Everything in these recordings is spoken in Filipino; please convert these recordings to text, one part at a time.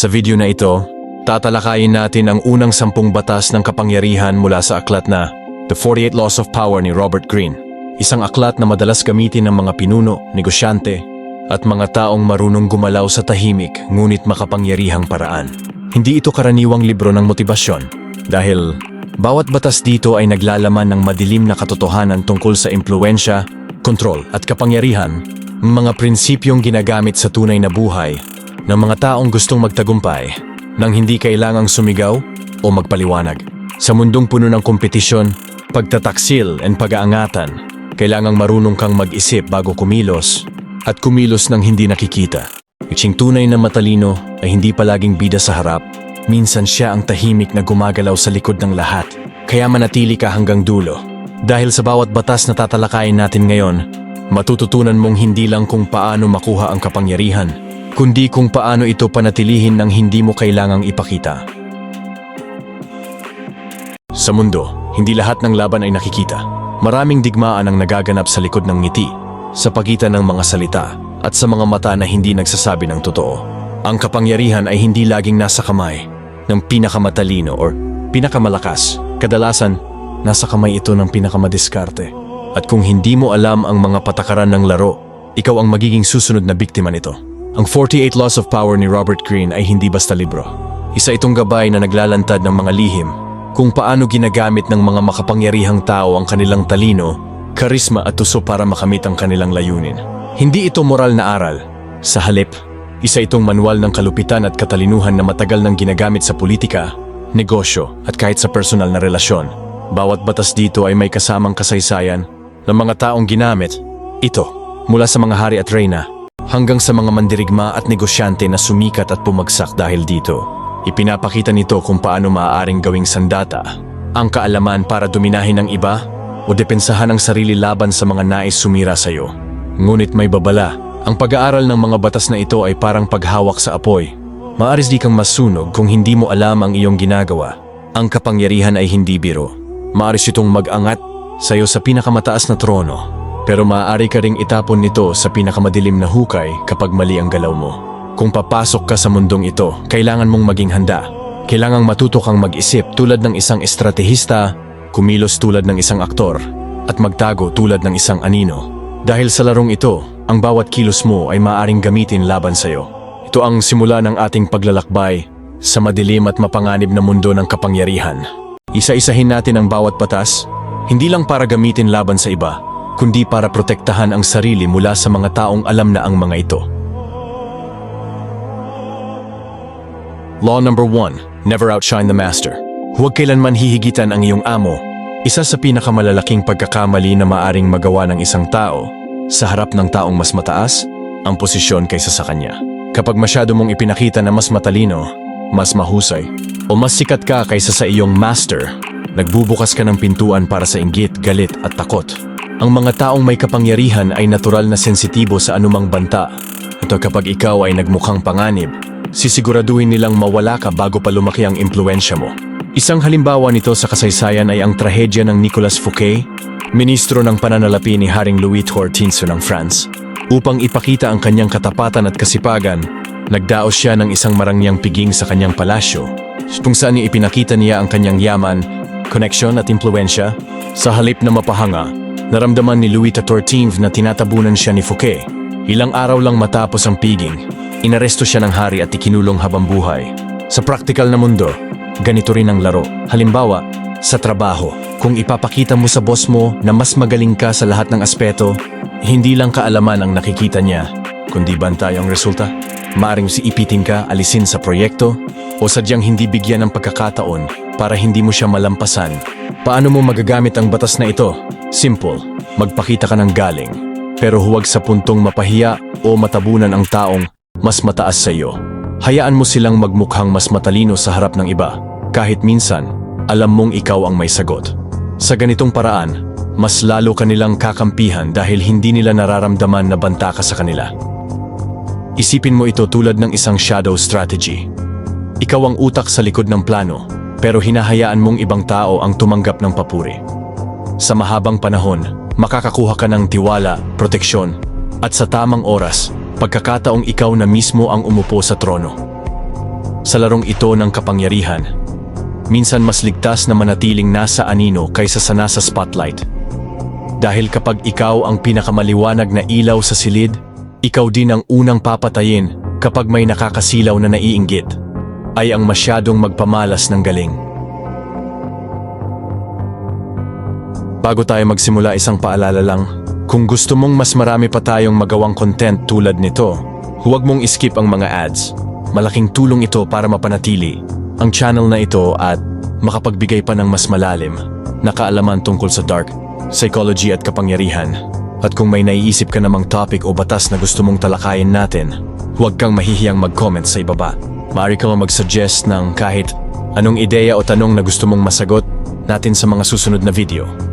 Sa video na ito, tatalakayin natin ang unang sampung batas ng kapangyarihan mula sa aklat na The 48 Laws of Power ni Robert Greene. Isang aklat na madalas gamitin ng mga pinuno, negosyante, at mga taong marunong gumalaw sa tahimik ngunit makapangyarihang paraan. Hindi ito karaniwang libro ng motibasyon dahil bawat batas dito ay naglalaman ng madilim na katotohanan tungkol sa impluensya, kontrol at kapangyarihan, mga prinsipyong ginagamit sa tunay na buhay ng mga taong gustong magtagumpay nang hindi kailangang sumigaw o magpaliwanag. Sa mundong puno ng kompetisyon, pagtataksil and pag-aangatan, kailangang marunong kang mag-isip bago kumilos at kumilos ng hindi nakikita. Itsing tunay na matalino ay hindi palaging bida sa harap, minsan siya ang tahimik na gumagalaw sa likod ng lahat. Kaya manatili ka hanggang dulo. Dahil sa bawat batas na tatalakayin natin ngayon, matututunan mong hindi lang kung paano makuha ang kapangyarihan, kundi kung paano ito panatilihin ng hindi mo kailangang ipakita. Sa mundo, hindi lahat ng laban ay nakikita. Maraming digmaan ang nagaganap sa likod ng ngiti, sa pagitan ng mga salita, at sa mga mata na hindi nagsasabi ng totoo. Ang kapangyarihan ay hindi laging nasa kamay ng pinakamatalino or pinakamalakas. Kadalasan, nasa kamay ito ng pinakamadiskarte. At kung hindi mo alam ang mga patakaran ng laro, ikaw ang magiging susunod na biktima nito. Ang 48 Laws of Power ni Robert Greene ay hindi basta libro. Isa itong gabay na naglalantad ng mga lihim kung paano ginagamit ng mga makapangyarihang tao ang kanilang talino, karisma at tuso para makamit ang kanilang layunin. Hindi ito moral na aral. Sa halip, isa itong manual ng kalupitan at katalinuhan na matagal nang ginagamit sa politika, negosyo at kahit sa personal na relasyon. Bawat batas dito ay may kasamang kasaysayan ng mga taong ginamit. Ito, mula sa mga hari at reyna, hanggang sa mga mandirigma at negosyante na sumikat at pumagsak dahil dito. Ipinapakita nito kung paano maaaring gawing sandata ang kaalaman para dominahin ng iba o depensahan ang sarili laban sa mga nais sumira sa iyo. Ngunit may babala, ang pag-aaral ng mga batas na ito ay parang paghawak sa apoy. Maaris di kang masunog kung hindi mo alam ang iyong ginagawa. Ang kapangyarihan ay hindi biro. Maaris itong mag-angat sa iyo sa pinakamataas na trono. Pero maaari ka ring itapon nito sa pinakamadilim na hukay kapag mali ang galaw mo. Kung papasok ka sa mundong ito, kailangan mong maging handa. Kailangang matuto kang mag-isip tulad ng isang estratehista, kumilos tulad ng isang aktor, at magtago tulad ng isang anino. Dahil sa larong ito, ang bawat kilos mo ay maaring gamitin laban sa iyo. Ito ang simula ng ating paglalakbay sa madilim at mapanganib na mundo ng kapangyarihan. Isa-isahin natin ang bawat batas, hindi lang para gamitin laban sa iba, kundi para protektahan ang sarili mula sa mga taong alam na ang mga ito. Law number 1. Never outshine the master. Huwag kailanman hihigitan ang iyong amo. Isa sa pinakamalalaking pagkakamali na maaring magawa ng isang tao sa harap ng taong mas mataas ang posisyon kaysa sa kanya. Kapag masyado mong ipinakita na mas matalino, mas mahusay, o mas sikat ka kaysa sa iyong master, nagbubukas ka ng pintuan para sa inggit, galit at takot. Ang mga taong may kapangyarihan ay natural na sensitibo sa anumang banta. Ito kapag ikaw ay nagmukhang panganib, sisiguraduhin nilang mawala ka bago pa lumaki ang impluensya mo. Isang halimbawa nito sa kasaysayan ay ang trahedya ng Nicolas Fouquet, ministro ng pananalapi ni Haring Louis XIV ng France. Upang ipakita ang kanyang katapatan at kasipagan, nagdaos siya ng isang marangyang piging sa kanyang palasyo, kung saan ipinakita niya ang kanyang yaman, koneksyon at impluensya. Sa halip na mapahanga, naramdaman ni Louis XIV na tinatabunan siya ni Fouquet. Ilang araw lang matapos ang piging, inaresto siya ng hari at ikinulong habang buhay. Sa praktikal na mundo, ganito rin ang laro. Halimbawa, sa trabaho, kung ipapakita mo sa boss mo na mas magaling ka sa lahat ng aspeto, hindi lang kaalaman ang nakikita niya, kundi bantay ang resulta. Maaring si ipitin ka alisin sa proyekto o sadyang hindi bigyan ng pagkakataon para hindi mo siya malampasan. Paano mo magagamit ang batas na ito? Simple, magpakita ka ng galing. Pero huwag sa puntong mapahiya o matabunan ang taong mas mataas sa iyo. Hayaan mo silang magmukhang mas matalino sa harap ng iba. Kahit minsan, alam mong ikaw ang may sagot. Sa ganitong paraan, mas lalo kanilang kakampihan dahil hindi nila nararamdaman na banta ka sa kanila. Isipin mo ito tulad ng isang shadow strategy. Ikaw ang utak sa likod ng plano, pero hinahayaan mong ibang tao ang tumanggap ng papuri. Sa mahabang panahon, makakakuha ka ng tiwala, proteksyon, at sa tamang oras, pagkakataong ikaw na mismo ang umupo sa trono. sa larong ito ng kapangyarihan. Minsan mas ligtas na manatiling nasa anino kaysa sa nasa spotlight. Dahil kapag ikaw ang pinakamaliwanag na ilaw sa silid, ikaw din ang unang papatayin kapag may nakakasilaw na naiinggit. Ay ang masyadong magpamalas ng galing. Bago tayo magsimula isang paalala lang, kung gusto mong mas marami pa tayong magawang content tulad nito, huwag mong iskip ang mga ads. Malaking tulong ito para mapanatili ang channel na ito at makapagbigay pa ng mas malalim na kaalaman tungkol sa dark, psychology at kapangyarihan. At kung may naiisip ka namang topic o batas na gusto mong talakayin natin, huwag kang mahihiyang mag-comment sa ibaba. Maaari ka mag-suggest ng kahit anong ideya o tanong na gusto mong masagot natin sa mga susunod na video.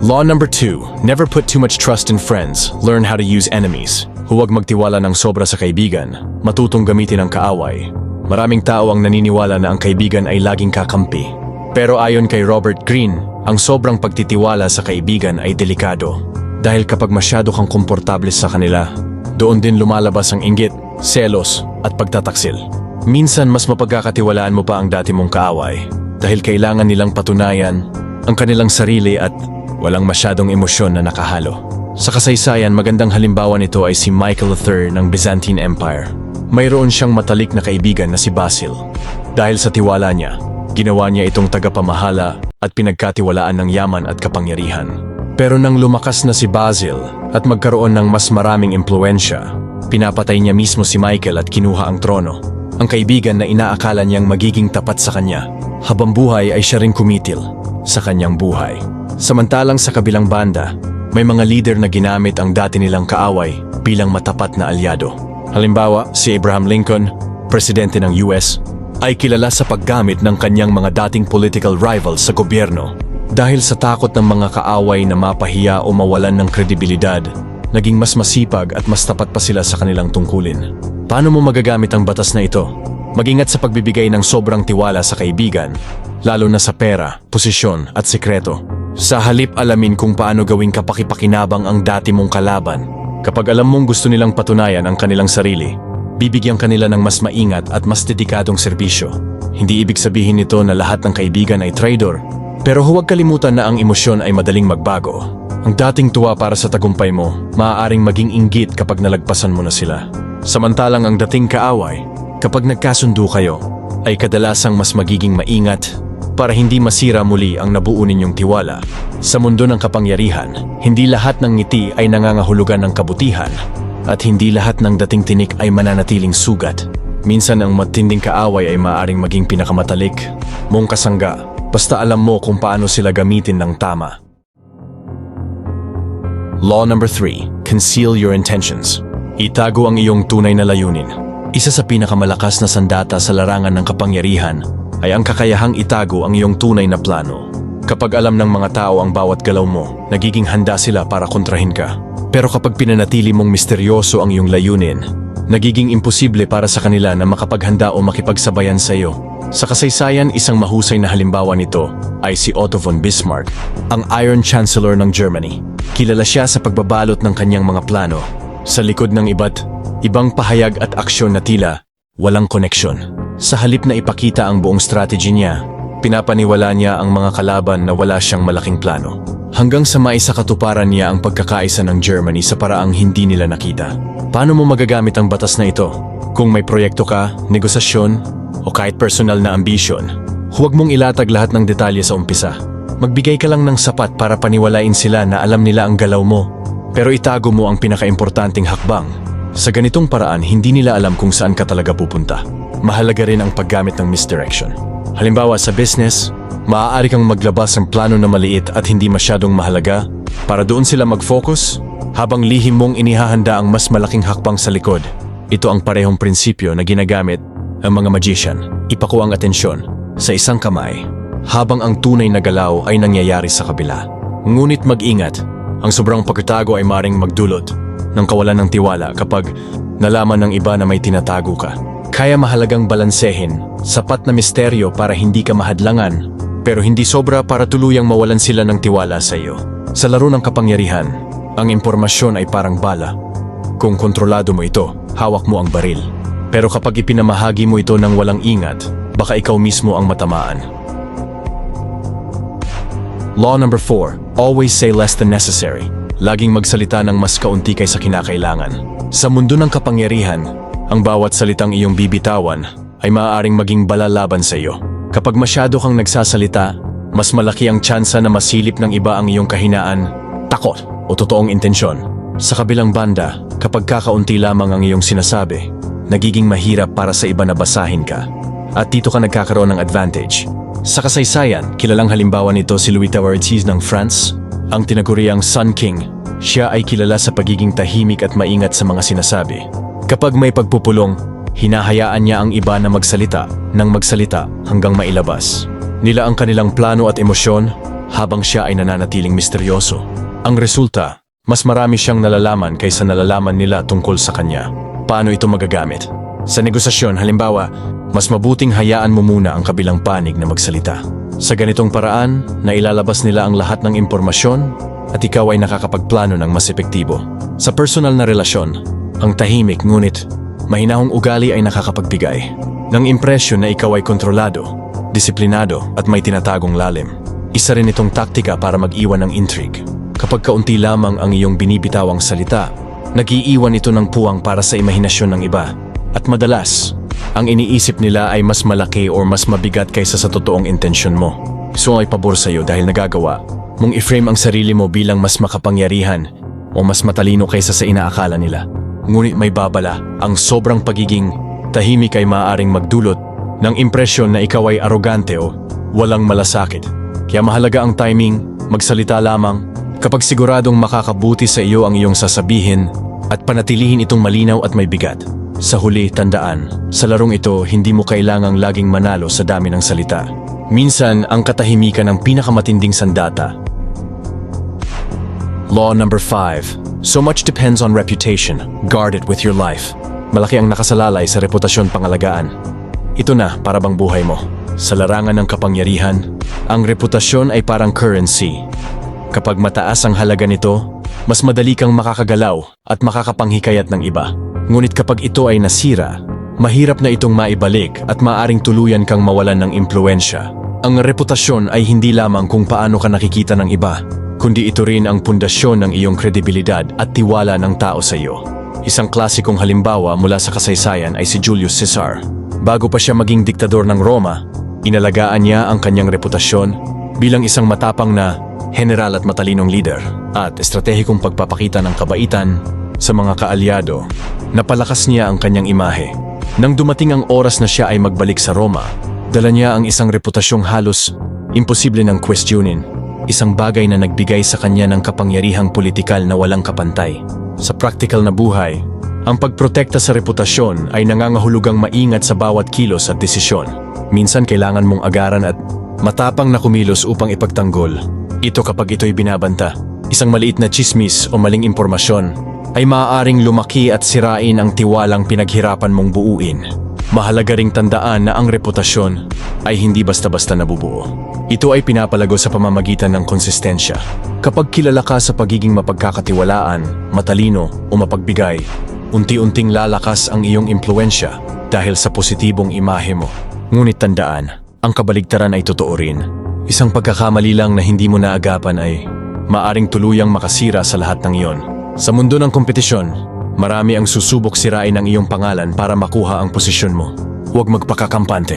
Law number 2. Never put too much trust in friends. Learn how to use enemies. Huwag magtiwala ng sobra sa kaibigan. Matutong gamitin ang kaaway. Maraming tao ang naniniwala na ang kaibigan ay laging kakampi. Pero ayon kay Robert Greene, ang sobrang pagtitiwala sa kaibigan ay delikado. Dahil kapag masyado kang komportable sa kanila, doon din lumalabas ang inggit, selos at pagtataksil. Minsan mas mapagkakatiwalaan mo pa ang dati mong kaaway dahil kailangan nilang patunayan ang kanilang sarili at walang masyadong emosyon na nakahalo. Sa kasaysayan, magandang halimbawa nito ay si Michael III ng Byzantine Empire. Mayroon siyang matalik na kaibigan na si Basil. Dahil sa tiwala niya, ginawa niya itong tagapamahala at pinagkatiwalaan ng yaman at kapangyarihan. Pero nang lumakas na si Basil at magkaroon ng mas maraming impluensya, pinapatay niya mismo si Michael at kinuha ang trono. Ang kaibigan na inaakala niyang magiging tapat sa kanya, habang buhay ay siya ring kumitil sa kanyang buhay. Samantalang sa kabilang banda, may mga leader na ginamit ang dati nilang kaaway bilang matapat na alyado. Halimbawa, si Abraham Lincoln, presidente ng US, ay kilala sa paggamit ng kanyang mga dating political rivals sa gobyerno. Dahil sa takot ng mga kaaway na mapahiya o mawalan ng kredibilidad, naging mas masipag at mas tapat pa sila sa kanilang tungkulin. Paano mo magagamit ang batas na ito? Magingat sa pagbibigay ng sobrang tiwala sa kaibigan, lalo na sa pera, posisyon at sekreto. Sa halip alamin kung paano gawing kapakipakinabang ang dati mong kalaban, kapag alam mong gusto nilang patunayan ang kanilang sarili, bibigyan kanila ng mas maingat at mas dedikadong serbisyo. Hindi ibig sabihin nito na lahat ng kaibigan ay traitor, pero huwag kalimutan na ang emosyon ay madaling magbago. Ang dating tuwa para sa tagumpay mo, maaaring maging inggit kapag nalagpasan mo na sila. Samantalang ang dating kaaway, kapag nagkasundo kayo, ay kadalasang mas magiging maingat para hindi masira muli ang nabuo ninyong tiwala. Sa mundo ng kapangyarihan, hindi lahat ng ngiti ay nangangahulugan ng kabutihan at hindi lahat ng dating tinik ay mananatiling sugat. Minsan ang matinding kaaway ay maaaring maging pinakamatalik mong kasangga basta alam mo kung paano sila gamitin ng tama. Law number 3. Conceal your intentions. Itago ang iyong tunay na layunin. Isa sa pinakamalakas na sandata sa larangan ng kapangyarihan ay ang kakayahang itago ang iyong tunay na plano. Kapag alam ng mga tao ang bawat galaw mo, nagiging handa sila para kontrahin ka. Pero kapag pinanatili mong misteryoso ang iyong layunin, nagiging imposible para sa kanila na makapaghanda o makipagsabayan sa iyo. Sa kasaysayan, isang mahusay na halimbawa nito ay si Otto von Bismarck, ang Iron Chancellor ng Germany. Kilala siya sa pagbabalot ng kanyang mga plano. Sa likod ng iba't ibang pahayag at aksyon na tila walang koneksyon. Sa halip na ipakita ang buong strategy niya, pinapaniwala niya ang mga kalaban na wala siyang malaking plano. Hanggang sa maisakatuparan niya ang pagkakaisa ng Germany sa paraang hindi nila nakita. Paano mo magagamit ang batas na ito? Kung may proyekto ka, negosasyon, o kahit personal na ambisyon, huwag mong ilatag lahat ng detalye sa umpisa. Magbigay ka lang ng sapat para paniwalain sila na alam nila ang galaw mo, pero itago mo ang pinakaimportanteng hakbang. Sa ganitong paraan, hindi nila alam kung saan ka talaga pupunta. Mahalaga rin ang paggamit ng misdirection. Halimbawa sa business, maaari kang maglabas ng plano na maliit at hindi masyadong mahalaga para doon sila mag-focus habang lihim mong inihahanda ang mas malaking hakbang sa likod. Ito ang parehong prinsipyo na ginagamit ang mga magician. Ipako ang atensyon sa isang kamay habang ang tunay na galaw ay nangyayari sa kabila. Ngunit mag-ingat, ang sobrang pagkatago ay maring magdulot ng kawalan ng tiwala kapag nalaman ng iba na may tinatago ka. Kaya mahalagang balansehin, sapat na misteryo para hindi ka mahadlangan, pero hindi sobra para tuluyang mawalan sila ng tiwala sa iyo. Sa laro ng kapangyarihan, ang impormasyon ay parang bala. Kung kontrolado mo ito, hawak mo ang baril. Pero kapag ipinamahagi mo ito ng walang ingat, baka ikaw mismo ang matamaan. Law number 4. Always say less than necessary. Laging magsalita ng mas kaunti kaysa kinakailangan. Sa mundo ng kapangyarihan, ang bawat salitang iyong bibitawan ay maaaring maging balalaban sa iyo. Kapag masyado kang nagsasalita, mas malaki ang tsansa na masilip ng iba ang iyong kahinaan, takot o totoong intensyon. Sa kabilang banda, kapag kakaunti lamang ang iyong sinasabi, nagiging mahirap para sa iba na basahin ka. At dito ka nagkakaroon ng advantage. Sa kasaysayan, kilalang halimbawa nito si Louis Tawardzies ng France, ang tinaguriang Sun King. Siya ay kilala sa pagiging tahimik at maingat sa mga sinasabi. Kapag may pagpupulong, hinahayaan niya ang iba na magsalita nang magsalita hanggang mailabas. Nila ang kanilang plano at emosyon habang siya ay nananatiling misteryoso. Ang resulta, mas marami siyang nalalaman kaysa nalalaman nila tungkol sa kanya. Paano ito magagamit? Sa negosasyon, halimbawa, mas mabuting hayaan mo muna ang kabilang panig na magsalita. Sa ganitong paraan, nailalabas nila ang lahat ng impormasyon at ikaw ay nakakapagplano ng mas epektibo. Sa personal na relasyon, ang tahimik ngunit mahinahong ugali ay nakakapagbigay ng impresyon na ikaw ay kontrolado, disiplinado at may tinatagong lalim. Isa rin itong taktika para mag-iwan ng intrigue. Kapag kaunti lamang ang iyong binibitawang salita, nag-iiwan ito ng puwang para sa imahinasyon ng iba. At madalas, ang iniisip nila ay mas malaki o mas mabigat kaysa sa totoong intensyon mo. So ay pabor sa iyo dahil nagagawa mong i-frame ang sarili mo bilang mas makapangyarihan o mas matalino kaysa sa inaakala nila. Ngunit may babala, ang sobrang pagiging tahimik ay maaaring magdulot ng impresyon na ikaw ay arogante o walang malasakit. Kaya mahalaga ang timing, magsalita lamang, kapag siguradong makakabuti sa iyo ang iyong sasabihin at panatilihin itong malinaw at may bigat. Sa huli, tandaan, sa larong ito, hindi mo kailangang laging manalo sa dami ng salita. Minsan, ang katahimikan ang pinakamatinding sandata. Law number 5. So much depends on reputation. Guard it with your life. Malaki ang nakasalalay sa reputasyon pangalagaan. Ito na para bang buhay mo. Sa larangan ng kapangyarihan, ang reputasyon ay parang currency. Kapag mataas ang halaga nito, mas madali kang makakagalaw at makakapanghikayat ng iba. Ngunit kapag ito ay nasira, mahirap na itong maibalik at maaring tuluyan kang mawalan ng impluensya. Ang reputasyon ay hindi lamang kung paano ka nakikita ng iba, kundi ito rin ang pundasyon ng iyong kredibilidad at tiwala ng tao sa iyo. Isang klasikong halimbawa mula sa kasaysayan ay si Julius Caesar. Bago pa siya maging diktador ng Roma, inalagaan niya ang kanyang reputasyon bilang isang matapang na general at matalinong leader at estratehikong pagpapakita ng kabaitan sa mga kaalyado. Napalakas niya ang kanyang imahe. Nang dumating ang oras na siya ay magbalik sa Roma, dala niya ang isang reputasyong halos imposible ng questionin. Isang bagay na nagbigay sa kanya ng kapangyarihang politikal na walang kapantay. Sa practical na buhay, ang pagprotekta sa reputasyon ay nangangahulugang maingat sa bawat kilos at desisyon. Minsan kailangan mong agaran at matapang na kumilos upang ipagtanggol. Ito kapag ito'y binabanta. Isang maliit na chismis o maling impormasyon ay maaaring lumaki at sirain ang tiwalang pinaghirapan mong buuin. Mahalaga ring tandaan na ang reputasyon ay hindi basta-basta nabubuo. Ito ay pinapalago sa pamamagitan ng konsistensya. Kapag kilala ka sa pagiging mapagkakatiwalaan, matalino o mapagbigay, unti-unting lalakas ang iyong impluensya dahil sa positibong imahe mo. Ngunit tandaan, ang kabaligtaran ay totoo rin. Isang pagkakamali lang na hindi mo naagapan ay maaring tuluyang makasira sa lahat ng iyon. Sa mundo ng kompetisyon, marami ang susubok sirain ang iyong pangalan para makuha ang posisyon mo. Huwag magpakakampante.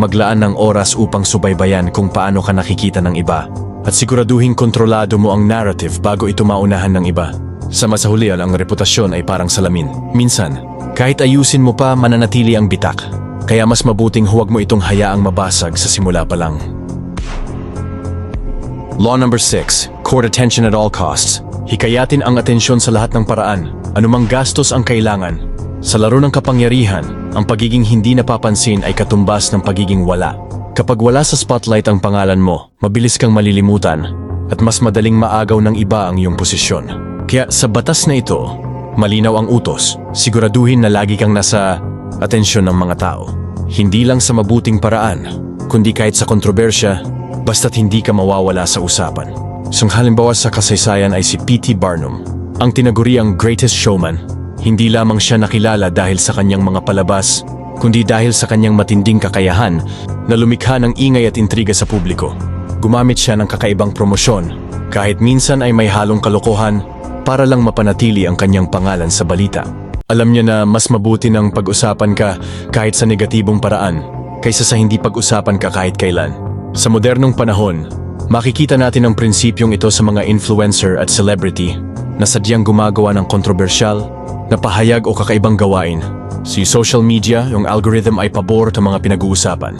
Maglaan ng oras upang subaybayan kung paano ka nakikita ng iba at siguraduhin kontrolado mo ang narrative bago ito maunahan ng iba. Sa masahulian, ang reputasyon ay parang salamin. Minsan, kahit ayusin mo pa, mananatili ang bitak. Kaya mas mabuting huwag mo itong hayaang mabasag sa simula pa lang. Law number 6. Court attention at all costs. Hikayatin ang atensyon sa lahat ng paraan, anumang gastos ang kailangan. Sa laro ng kapangyarihan, ang pagiging hindi napapansin ay katumbas ng pagiging wala. Kapag wala sa spotlight ang pangalan mo, mabilis kang malilimutan at mas madaling maagaw ng iba ang iyong posisyon. Kaya sa batas na ito, malinaw ang utos, siguraduhin na lagi kang nasa atensyon ng mga tao. Hindi lang sa mabuting paraan, kundi kahit sa kontrobersya, basta't hindi ka mawawala sa usapan. Isang halimbawa sa kasaysayan ay si P.T. Barnum, ang tinaguriang greatest showman. Hindi lamang siya nakilala dahil sa kanyang mga palabas, kundi dahil sa kanyang matinding kakayahan na lumikha ng ingay at intriga sa publiko. Gumamit siya ng kakaibang promosyon, kahit minsan ay may halong kalokohan para lang mapanatili ang kanyang pangalan sa balita. Alam niya na mas mabuti ng pag-usapan ka kahit sa negatibong paraan kaysa sa hindi pag-usapan ka kahit kailan. Sa modernong panahon, makikita natin ang prinsipyong ito sa mga influencer at celebrity na sadyang gumagawa ng kontrobersyal na pahayag o kakaibang gawain. Si social media, yung algorithm ay pabor sa mga pinag-uusapan.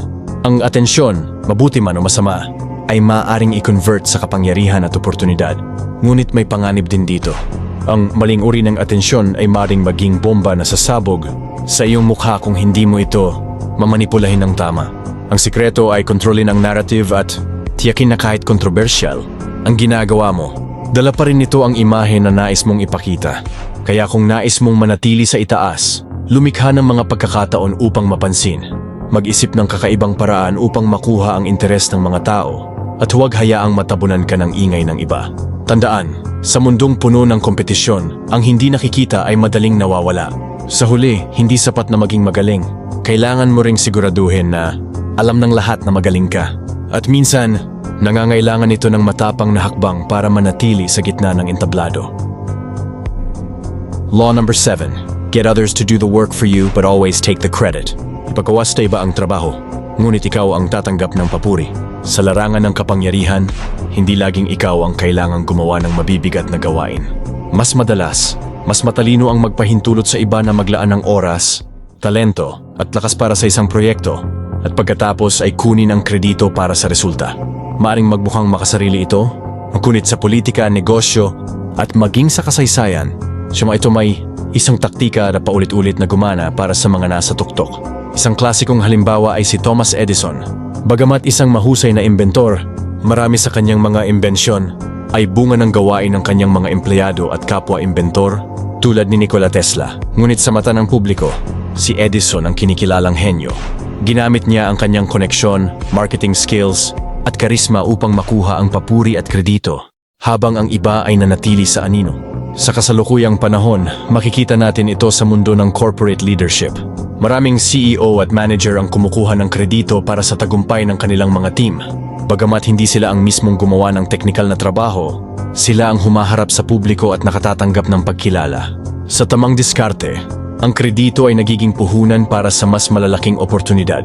Ang atensyon, mabuti man o masama, ay maaring i-convert sa kapangyarihan at oportunidad. Ngunit may panganib din dito. Ang maling uri ng atensyon ay maring maging bomba na sasabog sa iyong mukha kung hindi mo ito mamanipulahin ng tama. Ang sikreto ay kontrolin ang narrative at tiyakin na kahit kontrobersyal ang ginagawa mo. Dala pa rin nito ang imahe na nais mong ipakita. Kaya kung nais mong manatili sa itaas, lumikha ng mga pagkakataon upang mapansin. Mag-isip ng kakaibang paraan upang makuha ang interes ng mga tao at huwag hayaang matabunan ka ng ingay ng iba. Tandaan, sa mundong puno ng kompetisyon, ang hindi nakikita ay madaling nawawala. Sa huli, hindi sapat na maging magaling. Kailangan mo ring siguraduhin na alam ng lahat na magaling ka. At minsan, nangangailangan ito ng matapang na hakbang para manatili sa gitna ng entablado. Law number 7. Get others to do the work for you but always take the credit. Ipagawas sa iba ang trabaho, ngunit ikaw ang tatanggap ng papuri. Sa larangan ng kapangyarihan, hindi laging ikaw ang kailangang gumawa ng mabibigat na gawain. Mas madalas, mas matalino ang magpahintulot sa iba na maglaan ng oras, talento at lakas para sa isang proyekto at pagkatapos ay kunin ang kredito para sa resulta. Maaring magmukhang makasarili ito, ngunit sa politika, negosyo at maging sa kasaysayan, siya ito may isang taktika na paulit-ulit na gumana para sa mga nasa tuktok. Isang klasikong halimbawa ay si Thomas Edison. Bagamat isang mahusay na inventor, marami sa kanyang mga imbensyon ay bunga ng gawain ng kanyang mga empleyado at kapwa-inventor tulad ni Nikola Tesla. Ngunit sa mata ng publiko, si Edison ang kinikilalang henyo. Ginamit niya ang kanyang koneksyon, marketing skills, at karisma upang makuha ang papuri at kredito, habang ang iba ay nanatili sa anino. Sa kasalukuyang panahon, makikita natin ito sa mundo ng corporate leadership. Maraming CEO at manager ang kumukuha ng kredito para sa tagumpay ng kanilang mga team. Bagamat hindi sila ang mismong gumawa ng teknikal na trabaho, sila ang humaharap sa publiko at nakatatanggap ng pagkilala. Sa tamang diskarte, ang kredito ay nagiging puhunan para sa mas malalaking oportunidad.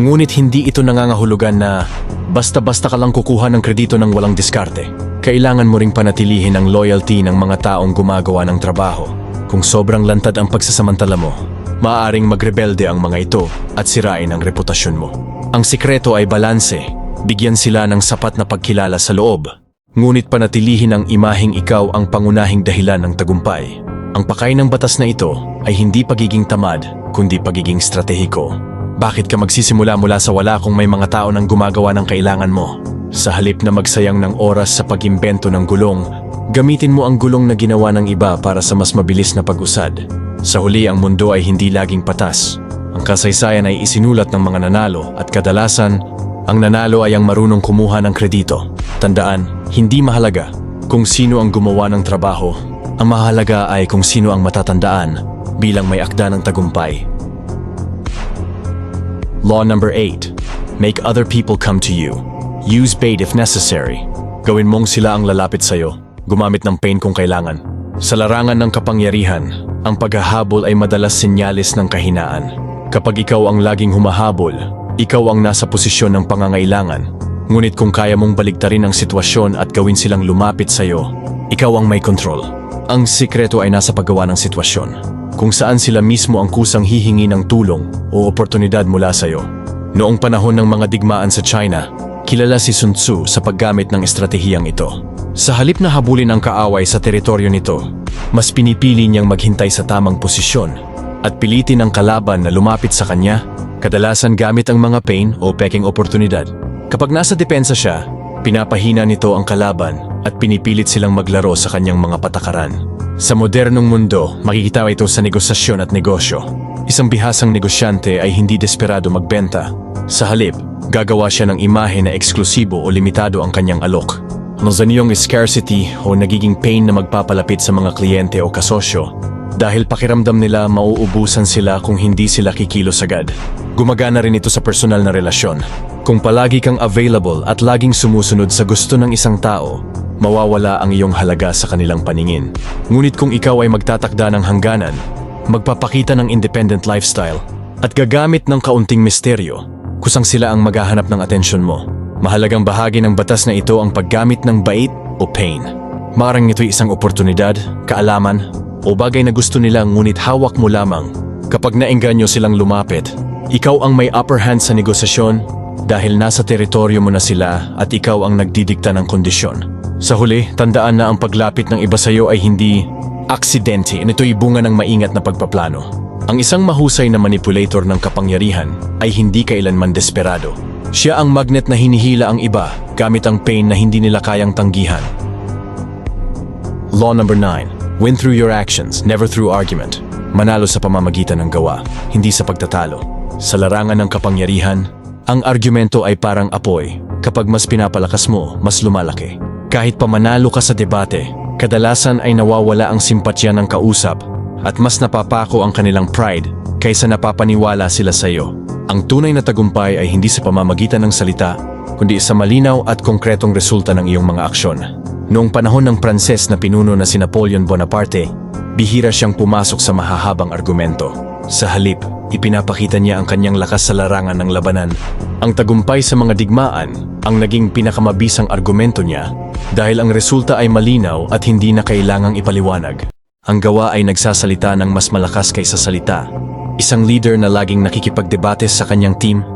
Ngunit hindi ito nangangahulugan na basta-basta ka lang kukuha ng kredito ng walang diskarte. Kailangan mo ring panatilihin ang loyalty ng mga taong gumagawa ng trabaho. Kung sobrang lantad ang pagsasamantala mo, maaaring magrebelde ang mga ito at sirain ang reputasyon mo. Ang sikreto ay balanse. Bigyan sila ng sapat na pagkilala sa loob. Ngunit panatilihin ang imaheng ikaw ang pangunahing dahilan ng tagumpay. Ang pakay ng batas na ito ay hindi pagiging tamad, kundi pagiging stratehiko. Bakit ka magsisimula mula sa wala kung may mga tao nang gumagawa ng kailangan mo? Sa halip na magsayang ng oras sa pagimbento ng gulong, gamitin mo ang gulong na ginawa ng iba para sa mas mabilis na pag-usad. Sa huli ang mundo ay hindi laging patas. Ang kasaysayan ay isinulat ng mga nanalo at kadalasan, ang nanalo ay ang marunong kumuha ng kredito. Tandaan, hindi mahalaga kung sino ang gumawa ng trabaho. Ang mahalaga ay kung sino ang matatandaan bilang may akda ng tagumpay. Law number 8. Make other people come to you. Use bait if necessary. Gawin mong sila ang lalapit sa'yo. Gumamit ng pain kung kailangan. Sa larangan ng kapangyarihan, ang paghahabol ay madalas sinyalis ng kahinaan. Kapag ikaw ang laging humahabol, ikaw ang nasa posisyon ng pangangailangan. Ngunit kung kaya mong baligtarin ang sitwasyon at gawin silang lumapit sa'yo, ikaw ang may control. Ang sikreto ay nasa paggawa ng sitwasyon, kung saan sila mismo ang kusang hihingi ng tulong o oportunidad mula sa iyo. Noong panahon ng mga digmaan sa China, kilala si Sun Tzu sa paggamit ng estratehiyang ito. Sa halip na habulin ang kaaway sa teritoryo nito, mas pinipili niyang maghintay sa tamang posisyon at pilitin ang kalaban na lumapit sa kanya, kadalasan gamit ang mga pain o peking oportunidad. Kapag nasa depensa siya, pinapahina nito ang kalaban at pinipilit silang maglaro sa kanyang mga patakaran. Sa modernong mundo, makikita ito sa negosasyon at negosyo. Isang bihasang negosyante ay hindi desperado magbenta. Sa halip, gagawa siya ng imahe na eksklusibo o limitado ang kanyang alok. Ano sa niyong scarcity o nagiging pain na magpapalapit sa mga kliyente o kasosyo, Dahil pakiramdam nila mauubusan sila kung hindi sila kikilos agad. Gumagana rin ito sa personal na relasyon. Kung palagi kang available at laging sumusunod sa gusto ng isang tao, mawawala ang iyong halaga sa kanilang paningin. Ngunit kung ikaw ay magtatakda ng hangganan, magpapakita ng independent lifestyle, at gagamit ng kaunting misteryo, kusang sila ang maghahanap ng atensyon mo. Mahalagang bahagi ng batas na ito ang paggamit ng bait o pain. Marang ito'y isang oportunidad, kaalaman, o bagay na gusto nila ngunit hawak mo lamang. Kapag naengganyo silang lumapit, ikaw ang may upper hand sa negosasyon dahil nasa teritoryo mo na sila at ikaw ang nagdidikta ng kondisyon. Sa huli, tandaan na ang paglapit ng iba sa iyo ay hindi aksidente, ito'y bunga ng maingat na pagpaplano. Ang isang mahusay na manipulator ng kapangyarihan ay hindi kailanman desperado. Siya ang magnet na hinihila ang iba gamit ang pain na hindi nila kayang tanggihan. Law number 9. Win through your actions, never through argument. Manalo sa pamamagitan ng gawa, hindi sa pagtatalo. Sa larangan ng kapangyarihan, ang argumento ay parang apoy. Kapag mas pinapalakas mo, mas lumalaki. Kahit pa manalo ka sa debate, kadalasan ay nawawala ang simpatya ng kausap at mas napapako ang kanilang pride kaysa napapaniwala sila sa iyo. Ang tunay na tagumpay ay hindi sa pamamagitan ng salita, kundi sa malinaw at konkretong resulta ng iyong mga aksyon. Noong panahon ng Pranses na pinuno na si Napoleon Bonaparte, bihira siyang pumasok sa mahahabang argumento. Sa halip, ipinapakita niya ang kanyang lakas sa larangan ng labanan. Ang tagumpay sa mga digmaan ang naging pinakamabisang argumento niya dahil ang resulta ay malinaw at hindi na kailangang ipaliwanag. Ang gawa ay nagsasalita ng mas malakas kaysa salita. Isang leader na laging nakikipagdebate sa kanyang team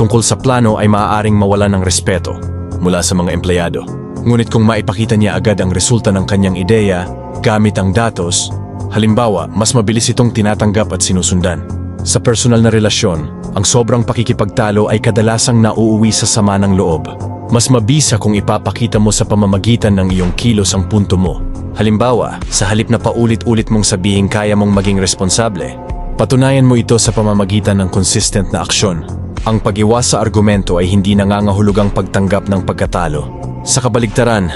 tungkol sa plano ay maaaring mawala ng respeto mula sa mga empleyado. Ngunit kung maipakita niya agad ang resulta ng kanyang ideya gamit ang datos, halimbawa, mas mabilis itong tinatanggap at sinusundan. Sa personal na relasyon, ang sobrang pakikipagtalo ay kadalasang nauuwi sa sama ng loob. Mas mabisa kung ipapakita mo sa pamamagitan ng iyong kilos ang punto mo. Halimbawa, sa halip na paulit-ulit mong sabihin kaya mong maging responsable, patunayan mo ito sa pamamagitan ng consistent na aksyon. Ang pag-iwas sa argumento ay hindi nangangahulugang pagtanggap ng pagkatalo. Sa kabaligtaran,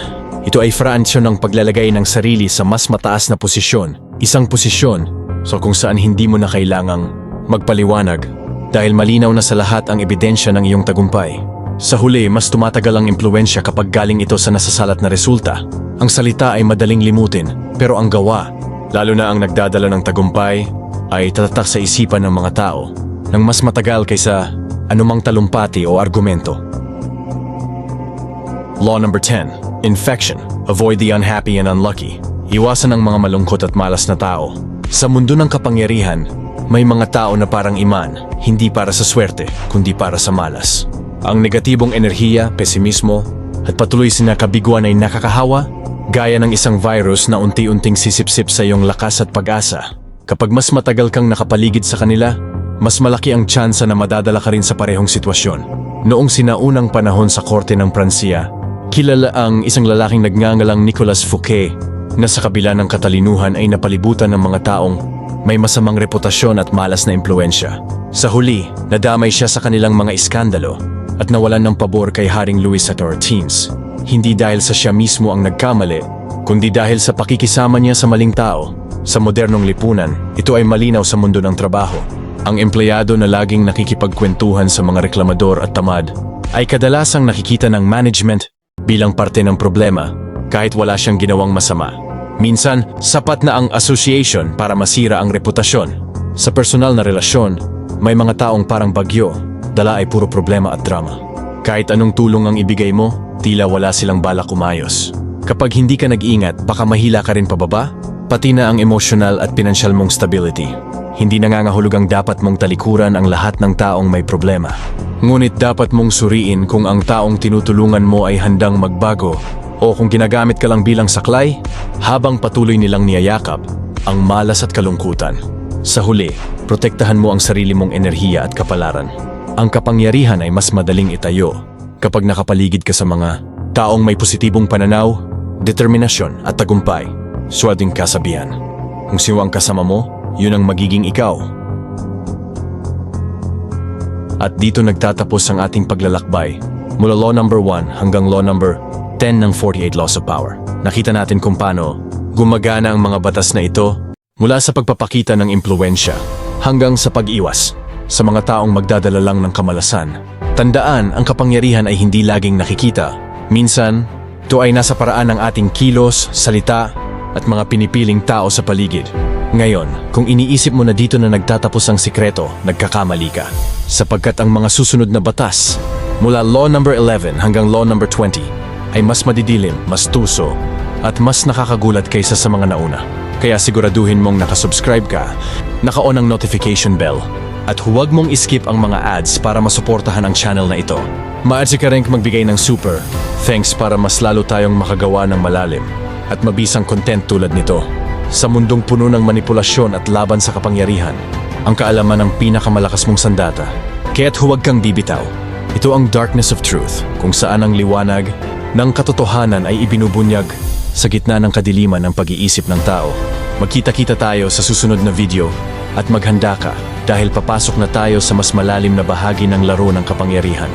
ito ay fraansyon ng paglalagay ng sarili sa mas mataas na posisyon, isang posisyon so kung saan hindi mo na kailangang magpaliwanag dahil malinaw na sa lahat ang ebidensya ng iyong tagumpay. Sa huli, mas tumatagal ang impluensya kapag galing ito sa nasasalat na resulta. Ang salita ay madaling limutin, pero ang gawa, lalo na ang nagdadala ng tagumpay, ay tatatak sa isipan ng mga tao ng mas matagal kaysa anumang talumpati o argumento. Law number 10. Infection. Avoid the unhappy and unlucky. Iwasan ang mga malungkot at malas na tao. Sa mundo ng kapangyarihan, may mga tao na parang iman, hindi para sa swerte, kundi para sa malas. Ang negatibong enerhiya, pesimismo, at patuloy sinakabiguan ay nakakahawa, gaya ng isang virus na unti-unting sisipsip sa iyong lakas at pag-asa. Kapag mas matagal kang nakapaligid sa kanila, mas malaki ang tsansa na madadala ka rin sa parehong sitwasyon. Noong sinaunang panahon sa korte ng Pransiya, kilala ang isang lalaking nagngangalang Nicolas Fouquet na sa kabila ng katalinuhan ay napalibutan ng mga taong may masamang reputasyon at malas na impluensya. Sa huli, nadamay siya sa kanilang mga iskandalo at nawalan ng pabor kay Haring Louis Ortiz. Hindi dahil sa siya mismo ang nagkamali, kundi dahil sa pakikisama niya sa maling tao. Sa modernong lipunan, ito ay malinaw sa mundo ng trabaho. Ang empleyado na laging nakikipagkwentuhan sa mga reklamador at tamad ay kadalasang nakikita ng management bilang parte ng problema kahit wala siyang ginawang masama. Minsan, sapat na ang association para masira ang reputasyon. Sa personal na relasyon, may mga taong parang bagyo, dala ay puro problema at drama. Kahit anong tulong ang ibigay mo, tila wala silang balak umayos. Kapag hindi ka nag-iingat, baka mahila ka rin pababa, pati na ang emotional at pinansyal mong stability. Hindi nangangahulugang dapat mong talikuran ang lahat ng taong may problema. Ngunit dapat mong suriin kung ang taong tinutulungan mo ay handang magbago o kung ginagamit ka lang bilang saklay habang patuloy nilang niyayakap ang malas at kalungkutan. Sa huli, protektahan mo ang sarili mong enerhiya at kapalaran. Ang kapangyarihan ay mas madaling itayo kapag nakapaligid ka sa mga taong may positibong pananaw, determinasyon at tagumpay. Swading kasabihan. Kung sino ang kasama mo, yun ang magiging ikaw. At dito nagtatapos ang ating paglalakbay mula law number 1 hanggang law number 10 ng 48 Laws of Power. Nakita natin kung paano gumagana ang mga batas na ito Mula sa pagpapakita ng impluensya hanggang sa pag-iwas sa mga taong magdadala lang ng kamalasan. Tandaan, ang kapangyarihan ay hindi laging nakikita. Minsan, ito ay nasa paraan ng ating kilos, salita, at mga pinipiling tao sa paligid. Ngayon, kung iniisip mo na dito na nagtatapos ang sikreto, nagkakamali ka. Sapagkat ang mga susunod na batas, mula Law Number 11 hanggang Law Number 20, ay mas madidilim, mas tuso, at mas nakakagulat kaysa sa mga nauna. Kaya siguraduhin mong nakasubscribe ka, naka-on ang notification bell, at huwag mong iskip ang mga ads para masuportahan ang channel na ito. Maaari ka rin magbigay ng super, thanks para mas lalo tayong makagawa ng malalim at mabisang content tulad nito. Sa mundong puno ng manipulasyon at laban sa kapangyarihan, ang kaalaman ng pinakamalakas mong sandata. Kaya't huwag kang bibitaw. Ito ang darkness of truth, kung saan ang liwanag ng katotohanan ay ibinubunyag sa gitna ng kadiliman ng pag-iisip ng tao. Magkita-kita tayo sa susunod na video at maghanda ka dahil papasok na tayo sa mas malalim na bahagi ng laro ng kapangyarihan.